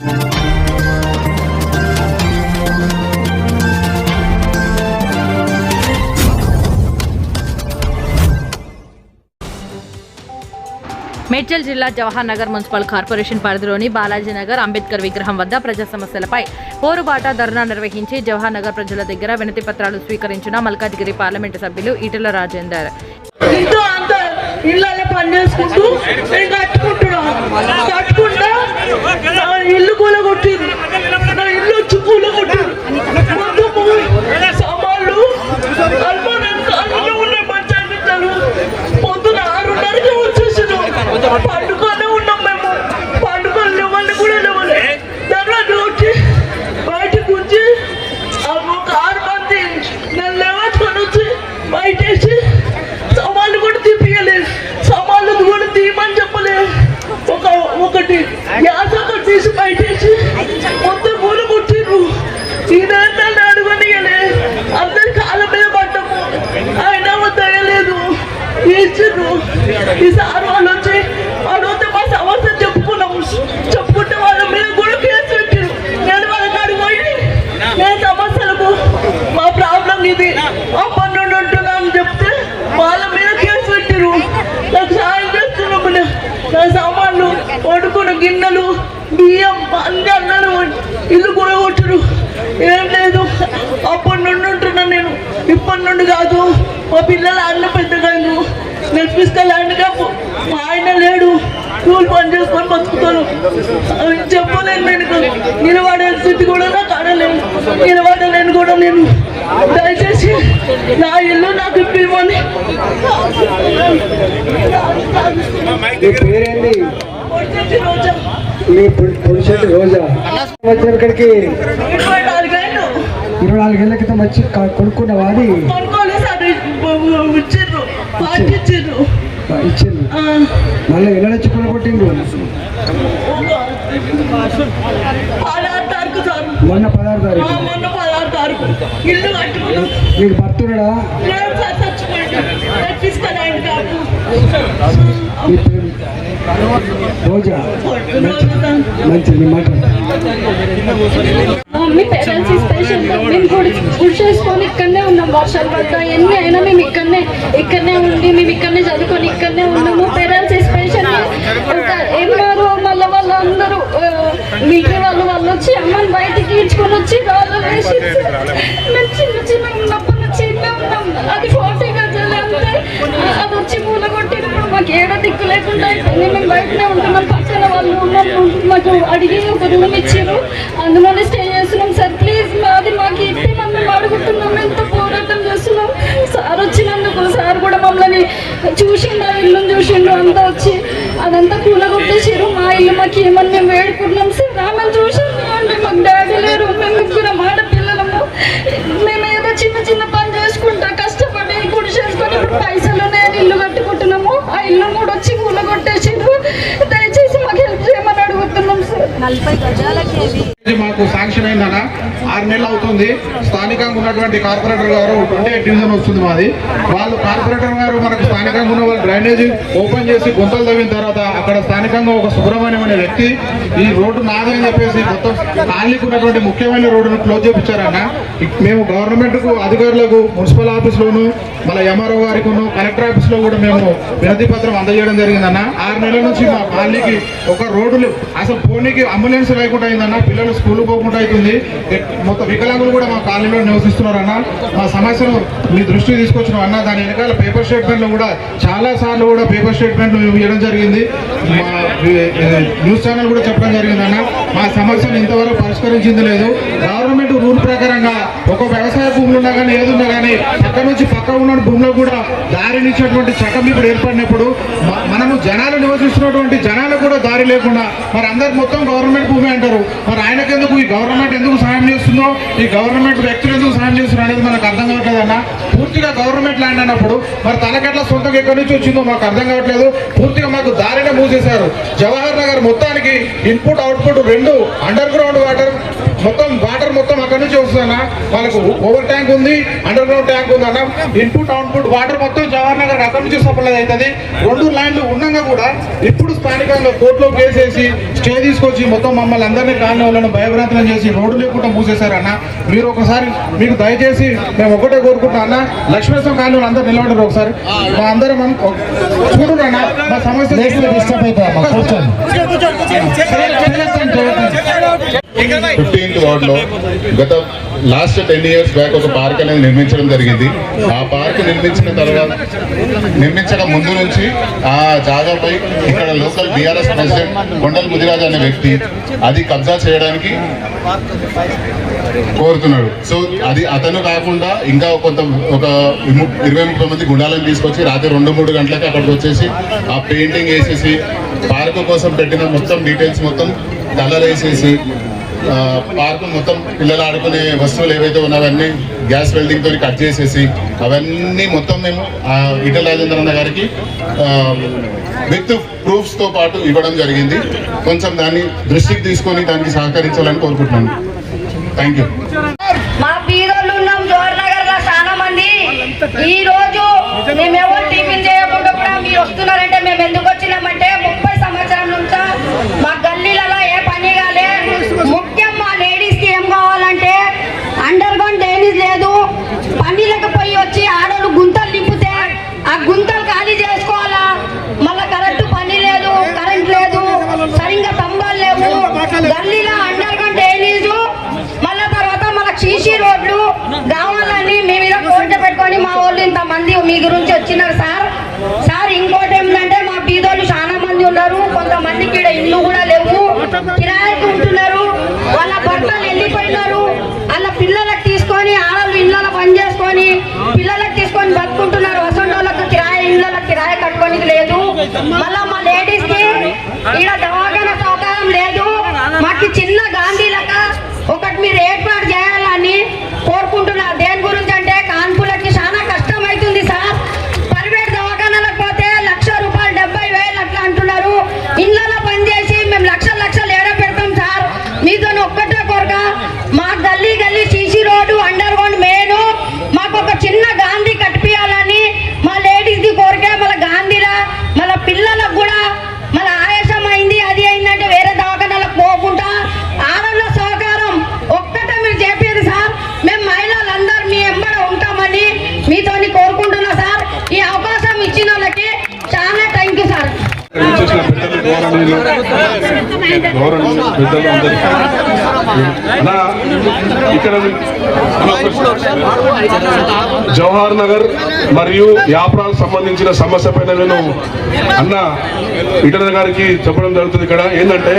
మేడ్చల్ జిల్లా Jawahar Nagar municipal corporation పరిధిలోని బాలాజీ నగర్ అంబేద్కర్ విగ్రహం వద్ద ప్రజా సమస్యలపై పోరుబాట ధర్నా నిర్వహించి జవహర్ నగర్ ప్రజల దగ్గర వినతి పత్రాలు స్వీకరించిన మల్కాజ్గిరి పార్లమెంటు సభ్యులు ఈటెల రాజేందర్ ఇంట్లో అంత ఇళ్ళల్లో పని చేసుకుంటూ నేను కట్టుకుంటున్నా కట్టుకుంటా నా ఇల్లు కూల కొట్టింది నా ఇల్లు వచ్చి కూల కొట్టింది మొత్తము సామాన్లు అల్మానం కాళ్ళలో ఉన్న పంచాయతీలు పొద్దున ఆరున్నరకి వచ్చేసాను పండుగనే ఉన్నాం మేము పండుగలు లేవాలి కూడా లేవాలి దాంట్లో వచ్చి బయటకు వచ్చి ఆ ఒక ఆరు మంది నన్ను లేవట్టుకొని వచ్చి బయటేసి సామాన్లు కూడా తీపియలేదు సామాన్లు కూడా తీయమని చెప్పలేదు ఒక ఒకటి గ్యాస్ ఒకటి తీసి బయటేసి మొత్తం పూలు కుట్టిర్రు ఈయన అడుగునియలే అందరి కాళ్ళ మీద పడ్డము ఆయన దయలేదు ఇచ్చిర్రు ఈసారి వాళ్ళు వచ్చి అడిగితే మా సమస్య చెప్పుకున్నాము చెప్పుకుంటే వాళ్ళ మీద కూడా కేసు పెట్టిరు. నేను వాళ్ళ కాడికి పోయి నేను సమస్యలకు మా ప్రాబ్లం ఇది. మా పన్నెండు ఉంటున్నాను అని చెప్తే వాళ్ళ మీద కేసు పెట్టిరు. నాకు సాయం చేస్తున్నాము నా సామాన్లు వండుకున్న గిన్నెలు బియ్యం అన్ని అన్నారు ఇల్లు కూడా కొట్టరు ఏం లేదు. అప్పటి నుండి ఉంటున్నాను నేను. ఇప్పటి నుండి కాదు. మా పిల్లలు అన్న కాపు మా ఆయన లేడు. కూలి పని చేసుకొని బతుకుతాను. అవి చెప్పలేను నేను నిలబడే స్థితి కూడా నాకు ఆడలేను నిలబడలేను కూడా నేను. దయచేసి నా ఇల్లు నాకు పురుషుడు రోజా. వచ్చిన ఇక్కడికి ఇరవై నాలుగేళ్ళ క్రితం వచ్చి క- కొనుక్కున్నావా అది కొనుక్కోలేదు సార్ ఆ, మళ్ళీ ఎలా తారీఖు సార్. మొన్న పదహారు తారీఖు. మొన్న పదహారు తారీఖు. ఇల్లు కట్టుకున్నాం. తీసుకెళ్ళండి కాదు నీ పేరు? రోజా మంచిది మాట. మమ్మీ పేరెంట్స్ స్పెషల్ మేము కూడా గుడి చేసుకొని ఇక్కడనే ఉన్నాం వర్షాలు పడ్డా ఎన్ని అయినా మేము ఇక్కడనే ఇక్కడనే ఉండి మేము ఇక్కడనే చదువుకొని ఇక్కడనే ఉన్నాము. పేరెంట్స్ స్పెషల్ ఏమన్నారు మళ్ళీ వాళ్ళందరూ ఆ, మిగతా వాళ్ళు వాళ్ళు వచ్చి అమ్మని బయటికి ఈడ్చుకొని వచ్చి రాళ్ళు వేసి మేము చిన్న చిన్న ఉన్నప్పుడు చిన్న ఉన్నాం. అది ఫోర్టీ మాకు ఏడ దిక్కు లేకుండా అయిపోయింది. మేము బయటనే ఉంటున్నాం. పక్కన వాళ్ళు ఉన్నారు. మాకు అడిగి ఒక రూమ్ ఇచ్చారు అందులోనే స్టే చేస్తున్నాం. సార్ ప్లీజ్ మాది మాకు ఇప్పి మమ్మల్ని అడుగుతున్నాం ఎంత పోరాటం చేస్తున్నాం. సార్ వచ్చినందుకు సార్ కూడా మమ్మల్ని చూసిండు ఆ ఇల్లుని చూసిండు అంతా వచ్చి అదంతా కూలగొట్టేసారు మా ఇల్లు మాకు ఏమని మేము వేడుకున్నాం సార్ ఆమెను చూసిండు అంటే మాకు డాడీ లేరు మేము ముగ్గురం ఆడపిల్లలము మేము ఏదో చిన్న చిన్న పని చేసుకుంటా కష్టపడి గుడి చేసుకొని ఇప్పుడు పైసలు ఉన్నాయని ఇల్లు కట్టుకుంటున్నాము ఆ ఇల్లు కూడా వచ్చి కూలగొట్టేసారు దయచేసి మాకు హెల్ప్ చేయమని నలభై సార్ ఇది మాకు శాంక్షన్ అయిందన్న. ఆరు నెలలు అవుతుంది. స్థానికంగా ఉన్నటువంటి కార్పొరేటర్ గారు ట్వంటీ ఎయిట్ డివిజన్ వస్తుంది మాది. వాళ్ళు కార్పొరేటర్ గారు మనకు స్థానికంగా ఉన్న వాళ్ళు డ్రైనేజ్ ఓపెన్ చేసి గుంతలు తవ్విన తర్వాత అక్కడ స్థానికంగా ఒక సుబ్రహ్మణ్యం అనే వ్యక్తి ఈ రోడ్డు నాది చెప్పేసి మొత్తం కాలనీకి ఉన్నటువంటి ముఖ్యమైన రోడ్డును క్లోజ్ చేయించారన్న మేము గవర్నమెంట్కు అధికారులకు మున్సిపల్ ఆఫీస్ లోను మళ్ళీ ఎంఆర్ఓ గారికి కలెక్టర్ ఆఫీస్లో కూడా మేము వినతి పత్రం అందజేయడం జరిగిందన్న. ఆరు నెలల నుంచి మా కాలనీకి ఒక రోడ్డు అసలు పోనీకి అంబులెన్స్ లేకుండా అయిందన్న. పిల్లలు స్కూల్ పోకుండా అవుతుంది మొత్తం వికలాంగులు కూడా మా కాలనీలో నివసిస్తున్నారన్న మా సమస్యను మీ దృష్టికి తీసుకొచ్చిన అన్న దాని వెనకాల పేపర్ స్టేట్మెంట్లు కూడా చాలా సార్లు కూడా పేపర్ స్టేట్మెంట్లు ఇవ్వడం జరిగింది. మా న్యూస్ ఛానల్ కూడా చెప్పడం జరిగింది అన్న. మా సమస్యను ఇంతవరకు పరిష్కరించింది లేదు. గవర్నమెంట్ రూల్ ప్రకారంగా ఒక వ్యవసాయ భూములు ఉన్నా కానీ ఏది ఉన్నా కానీ పక్క నుంచి పక్క ఉన్న భూమిలో కూడా దారినిచ్చేటువంటి చట్టం ఇప్పుడు ఏర్పడినప్పుడు మనము జనాలు నివసిస్తున్నటువంటి జనాలకు కూడా దారి లేకుండా మరి అందరు మొత్తం గవర్నమెంట్ భూమి అంటారు. గవర్నమెంట్ ఎందుకు సాయం చేస్తుందో ఈ గవర్నమెంట్ వ్యక్తులు ఎందుకు సాయం చేస్తున్నారు అనేది మనకు అర్థం కావట్లేదన్న. పూర్తిగా గవర్నమెంట్ ల్యాండ్ అన్నప్పుడు మరి తలకట్ల సొంతంగా ఎక్కడి నుంచి వచ్చిందో మాకు అర్థం కావట్లేదు. పూర్తిగా మాకు దారినే మూసేశారు. జవహర్ నగర్ మొత్తానికి ఇన్పుట్ అవుట్పుట్ రెండు అండర్ గ్రౌండ్ వాటర్ మొత్తం వాటర్ మొత్తం అక్కడ నుంచి వస్తుందన్న. వాళ్ళకు ఓవర్ ట్యాంక్ ఉంది అండర్ గ్రౌండ్ ట్యాంక్ ఉంది అన్న. ఇన్పుట్ అవుట్పుట్ వాటర్ మొత్తం జవహర్ నగర్ అక్కడ నుంచి సప్లై అవుతుంది. రెండు ల్యాండ్లు ఉండగా కూడా ఇప్పుడు స్థానికంగా కోర్టులో కేసేసి స్టే తీసుకొచ్చి మొత్తం మమ్మల్ని అందరినీ కాలనీ వాళ్ళని భయభ్రాంతులను చేసి రోడ్డు లేకుండా మూసేశారన్న మీరు ఒకసారి మీకు దయచేసి మేము ఒకటే కోరుకుంటున్నా అన్న. లక్ష్మీనరసింహ కాలనీ వాళ్ళు అందరూ నిలబడరు ఒకసారి. మా అందరం అన్- చూడు అన్న. మా సమస్య ఫిఫ్టీన్త్ వార్డ్లో గత లాస్ట్ టెన్ ఇయర్స్ బ్యాక్ ఒక పార్క్ అనేది నిర్మించడం జరిగింది. ఆ పార్క్ నిర్మించిన తర్వాత నిర్మించడం ముందు నుంచి ఆ జాగాపై ఇక్కడ local BRS president Kondal Mudiraj అనే వ్యక్తి అది కబ్జా చేయడానికి కోరుతున్నాడు. సో అది అతను కాకుండా ఇంకా కొంత ఒక ఇరవై ముప్పై మంది గుండాలను తీసుకొచ్చి రాత్రి రెండు మూడు గంటలకు అక్కడికి వచ్చేసి ఆ పెయింటింగ్ వేసేసి పార్క్ కోసం పెట్టిన మొత్తం డీటెయిల్స్ మొత్తం కలర్ వేసేసి పార్క్ మొత్తం పిల్లలు ఆడుకునే వస్తువులు ఏవైతే ఉన్నావన్నీ గ్యాస్ వెల్డింగ్ తోని కట్ చేసేసి అవన్నీ మొత్తం మేము ఇటల్ ఈటల రాజేంద్రన్న గారికి విత్ ప్రూఫ్స్తో పాటు ఇవ్వడం జరిగింది. కొంచెం దాన్ని దృష్టికి తీసుకొని దానికి సహకరించాలని కోరుకుంటున్నాను. థ్యాంక్ యూ మా మంది. ఈ రోజు మేము టిఫిన్ చేయకుండా కూడా మీరు వస్తున్నారంటే మేము ఎందుకు వచ్చినామంటే ముప్పై సంవత్సరాల నుంచి మా గల్లీలలో మంది మీ గురించి వచ్చినారు సార్. సార్ ఇంకోటి ఏంటంటే మా బీదోళ్ళు చాలా మంది ఉన్నారు. కొంతమందికి ఇక్కడ ఇల్లు కూడా లేవు. కిరాయికి ఉంటున్నారు. వాళ్ళ భర్తలు వెళ్ళిపోయినారు వాళ్ళ పిల్లలకు తీసుకొని ఆడలు ఇళ్ళలో పని చేసుకొని పిల్లలకు తీసుకొని బతుకుంటున్నారు. వసంటోళ్ళకు కిరాయి ఇళ్ళకి కిరాయి కట్టుకోనికి లేదు. మళ్ళా మా లేడీస్కి పెద్దలు గవర్నమెంట్ పెద్దలు అందరికీ అలా ఇక్కడ జవహర్ నగర్ మరియు యాప్రాకు సంబంధించిన సమస్య పైన నేను అన్న ఇటన గారికి చెప్పడం జరుగుతుంది ఇక్కడ. ఏంటంటే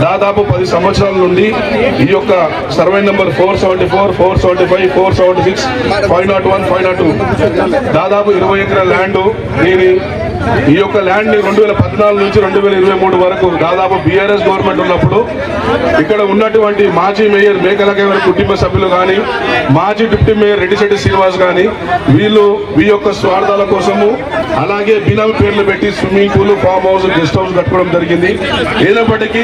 దాదాపు పది సంవత్సరాల నుండి ఈ యొక్క survey number four seventy four four seventy five four seventy six five nought one five nought two. దాదాపు ఇరవై ఎకరాల ల్యాండ్ దీని ఈ యొక్క ల్యాండ్ని రెండు వేల పద్నాలుగు నుంచి రెండు వేల ఇరవై మూడు వరకు దాదాపు బీఆర్ఎస్ గవర్నమెంట్ ఉన్నప్పుడు ఇక్కడ ఉన్నటువంటి మాజీ మేయర్ మేకలకేవర కుటుంబ సభ్యులు కానీ మాజీ డిప్యూటీ మేయర్ రెడ్డిశెట్టి శ్రీనివాస్ కానీ వీళ్ళు మీ యొక్క స్వార్థాల కోసము అలాగే బినామీ పేర్లు పెట్టి swimming pool farm house guest house కట్టుకోవడం జరిగింది. అయినప్పటికీ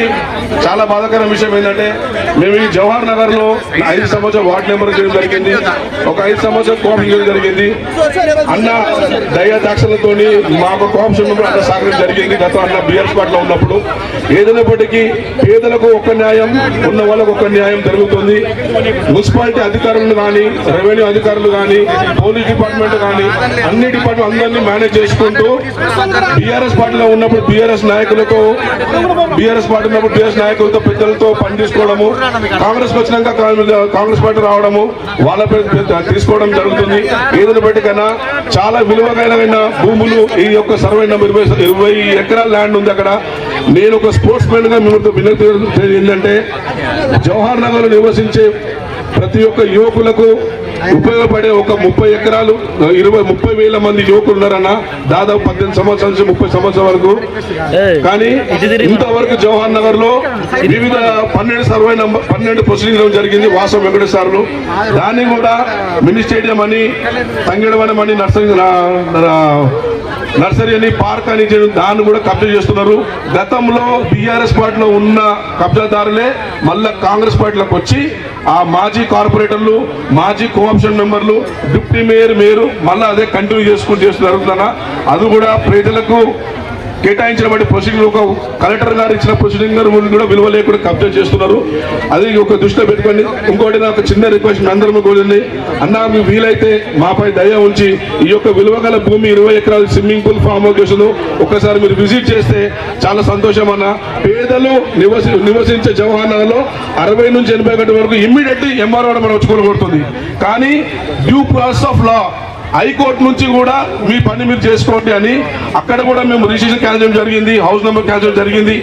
చాలా బాధాకరం విషయం ఏంటంటే మేము ఈ జవహర్ నగర్లో ఐదు సంవత్సరం వార్డ్ నెంబర్ చేయడం జరిగింది. ఒక ఐదు సంవత్సరం కోపం చేయడం జరిగింది. అన్న దయ దాక్షలతోని మాకు కోపం అన్న సాగడం జరిగింది. గతంలో అన్న పార్టీలో ఉన్నప్పుడు ఏదైనప్పటికీ పేదలకు ఒక న్యాయం ఉన్న వాళ్ళకు ఒక న్యాయం జరుగుతుంది. మున్సిపాలిటీ అధికారులు కానీ రెవెన్యూ అధికారులు కానీ పోలీస్ డిపార్ట్మెంట్ కానీ అన్ని డిపార్ట్మెంట్ అందరినీ మేనేజ్ చేసుకుంటూ బీఆర్ఎస్ పార్టీలో ఉన్నప్పుడు బీఆర్ఎస్ నాయకులతో బీఆర్ఎస్ పార్టీ ఉన్నప్పుడు బీఆర్ఎస్ నాయకులతో పెద్దలతో పనిచేసుకోవడము కాంగ్రెస్ వచ్చినాక కాంగ్రెస్ పార్టీ రావడము వాళ్ళ పేరు పెద్ద- తీసుకోవడం జరుగుతుంది. ఏదైనా బట్టి కన్నా చాలా విలువైన భూములు ఈ యొక్క సర్వే నెంబర్ ఇరవై ఇరవై ఎకరాల ల్యాండ్ ఉంది అక్కడ. నేను ఒక స్పోర్ట్స్ మ్యాన్గా మిమ్మల్ని వినతి ఏంటంటే జవహర్ నగర్లో నివసించే ప్రతి ఒక్క యువకులకు ఉపయోగపడే ఒక ముప్పై ఎకరాలు ఇరవై ముప్పై వేల మంది యువకులు ఉన్నారన్న దాదాపు పద్దెనిమిది సంవత్సరాల నుంచి ముప్పై సంవత్సరాల వరకు. కానీ ఇంతవరకు జవహర్ నగర్లో వివిధ పన్నెండు సర్వే నంబర్ పన్నెండు ప్రొసీడింగ్ జరిగింది వాసం వెంకటేశ్వర్లు దాన్ని కూడా మినీ స్టేడియం అని తంగిడవనం అని నర్సింగ్ నర్సరీ అని పార్క్ అని దాన్ని కూడా కబ్జా చేస్తున్నారు. గతంలో బీఆర్ఎస్ పార్టీలో ఉన్న కబ్జాదారులే మళ్ళా కాంగ్రెస్ పార్టీలోకి వచ్చి ఆ మాజీ కార్పొరేటర్లు మాజీ కోఆప్షన్ మెంబర్లు డిప్యూటీ మేయర్ మేయర్ మళ్ళీ అదే కంటిన్యూ చేసుకుంటూ చేస్తున్నారు అది కూడా ప్రజలకు కేటాయించినటువంటి ప్రొసీడింగ్ ఒక కలెక్టర్ గారు ఇచ్చిన ప్రొసీడింగ్ కూడా విలువ లేకుండా కబ్జా చేస్తున్నారు. అది ఒక దృష్టిలో పెట్టుకోండి. ఇంకోటి నాకు చిన్న రిక్వెస్ట్ అందరం కోరింది. అన్న మీ వీలైతే మాపై దయ ఉంచి ఈ యొక్క విలువ గల భూమి ఇరవై ఎకరాలు స్విమ్మింగ్ పూల్ ఫామ్ హౌస్ ఒకసారి మీరు విజిట్ చేస్తే చాలా సంతోషం అన్న. పేదలు నివసి నివసించే జవహర్ అరవై నుంచి ఎనభై గంటల వరకు ఇమ్మీడియట్లీ ఎంఆర్ఓ మనం వచ్చుకోగలుగుతుంది కానీ due process of law high court నుంచి కూడా మీ పని మీరు చేసుకోండి అని అక్కడ కూడా మేము రిజిస్ట్రేషన్ క్యాన్సిల్ చేయడం జరిగింది హౌస్ నెంబర్ క్యాన్సిల్ చేయడం జరిగింది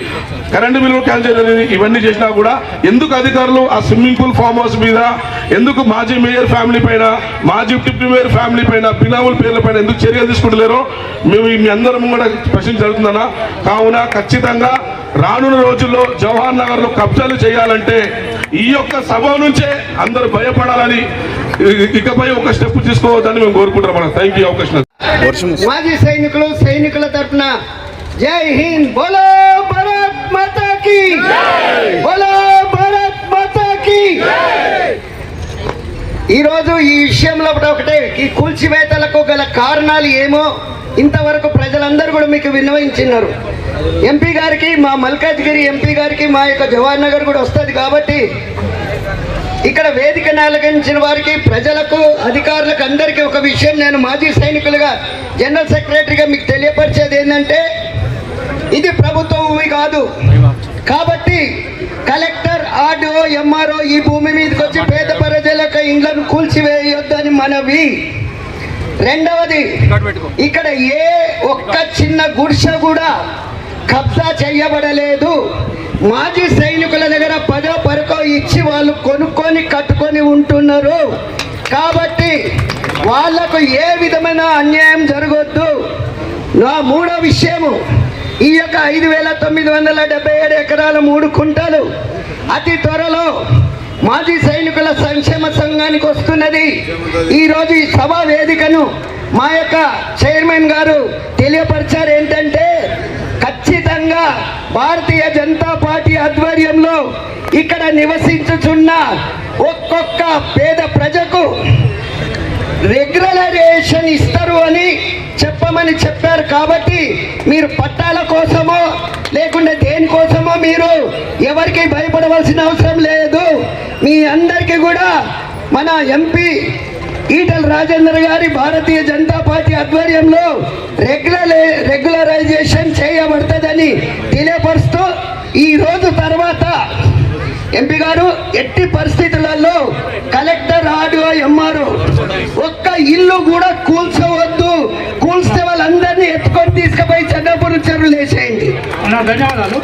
కరెంటు బిల్లు క్యాన్సిల్ చేయడం జరిగింది ఇవన్నీ చేసినా కూడా ఎందుకు అధికారులు ఆ స్విమ్మింగ్ పూల్ ఫామ్ హౌస్ మీద ఎందుకు మాజీ మేయర్ ఫ్యామిలీ పైన మాజీ డిప్యూటీ మేయర్ ఫ్యామిలీ పైన బినాముల పేర్ల పైన ఎందుకు చర్యలు తీసుకుంటలేరో మేము మీ అందరం కూడా ప్రశ్న జరుగుతుందన్నా. కావున ఖచ్చితంగా రానున్న రోజుల్లో జవహర్ నగర్లో కబ్జాలు చేయాలంటే ఈ యొక్క సభ నుంచే అందరూ భయపడాలని ఇకపై ఒక స్టెప్ తీసుకోవద్దని మేము కోరుకుంటాం మనం థ్యాంక్ యూ అవకాశం మాజీ సైనికులు సైనికుల తరఫున జై హింద్. బోలో భారత్ మాతా కి బోలో భారత్ మాతా కి ఈరోజు ఈ విషయంలో ఒకటి ఒకటే ఈ కూల్చివేతలకు గల కారణాలు ఏమో ఇంతవరకు ప్రజలందరూ కూడా మీకు విన్నవించినారు. ఎంపీ గారికి మా మల్కాజ్గిరి ఎంపీ గారికి మా యొక్క జవహర్ నగర్ కూడా వస్తుంది కాబట్టి ఇక్కడ వేదికను అలగించిన వారికి ప్రజలకు అధికారులకు అందరికీ ఒక విషయం నేను మాజీ సైనికులుగా జనరల్ సెక్రటరీగా మీకు తెలియపరిచేది ఏంటంటే ఇది ప్రభుత్వ భూమి కాదు. కాబట్టి కలెక్టర్ ఆర్డీఓ ఎంఆర్ఓ ఈ భూమి మీదకి వచ్చి పేద ప్రజలకు ఇండ్లను కూల్చివేయొద్దని మనవి. రెండవది ఇక్కడ ఏ ఒక్క చిన్న గుడిసె కూడా కబ్జా చేయబడలేదు. మాజీ సైనికుల దగ్గర పదో పరకో ఇచ్చి వాళ్ళు కొనుక్కొని కట్టుకొని ఉంటున్నారు. కాబట్టి వాళ్ళకు ఏ విధమైన అన్యాయం జరగొద్దు. నా మూడో విషయము ఈ యొక్క ఐదు వేల తొమ్మిది వందల డెబ్బై ఏడు ఎకరాల మూడు కుంటలు. అతి త్వరలో మాజీ సైనికుల సంక్షేమ సంఘానికి వస్తున్నది. ఈరోజు ఈ సభా వేదికను మా యొక్క చైర్మన్ గారు తెలియపరిచారు. ఏంటంటే ఖచ్చితంగా భారతీయ జనతా పార్టీ ఆధ్వర్యంలో ఇక్కడ నివసించుచున్న ఒక్కొక్క పేద ప్రజకు రెగ్యులరేషన్ ఇస్తారు అని చెప్పమని చెప్పారు కాబట్టి మీరు పట్టాల కోసమో లేకుంటే దేనికోసమో మీరు ఎవరికి భయపడవలసిన అవసరం లేదు. మీ అందరికీ కూడా మన ఎంపీ ఈటల రాజేందర్ గారి భారతీయ జనతా పార్టీ ఆధ్వర్యంలో రెగ్యులర్ రెగ్యులరైజేషన్ చేయబడుతుందని తెలియపరుస్తూ ఈ రోజు తర్వాత ఎంపీ గారు ఎట్టి పరిస్థితులలో కలెక్టర్ ఆడియో ఎంఆర్ఓ ఒక్క ఇల్లు కూడా కూల్చవద్దు. కూల్స్తే వాళ్ళందరినీ ఎత్తుకొని తీసుకుపోయి చంద్రపురం చెరువులు వేసేయండి. ధన్యవాదాలు.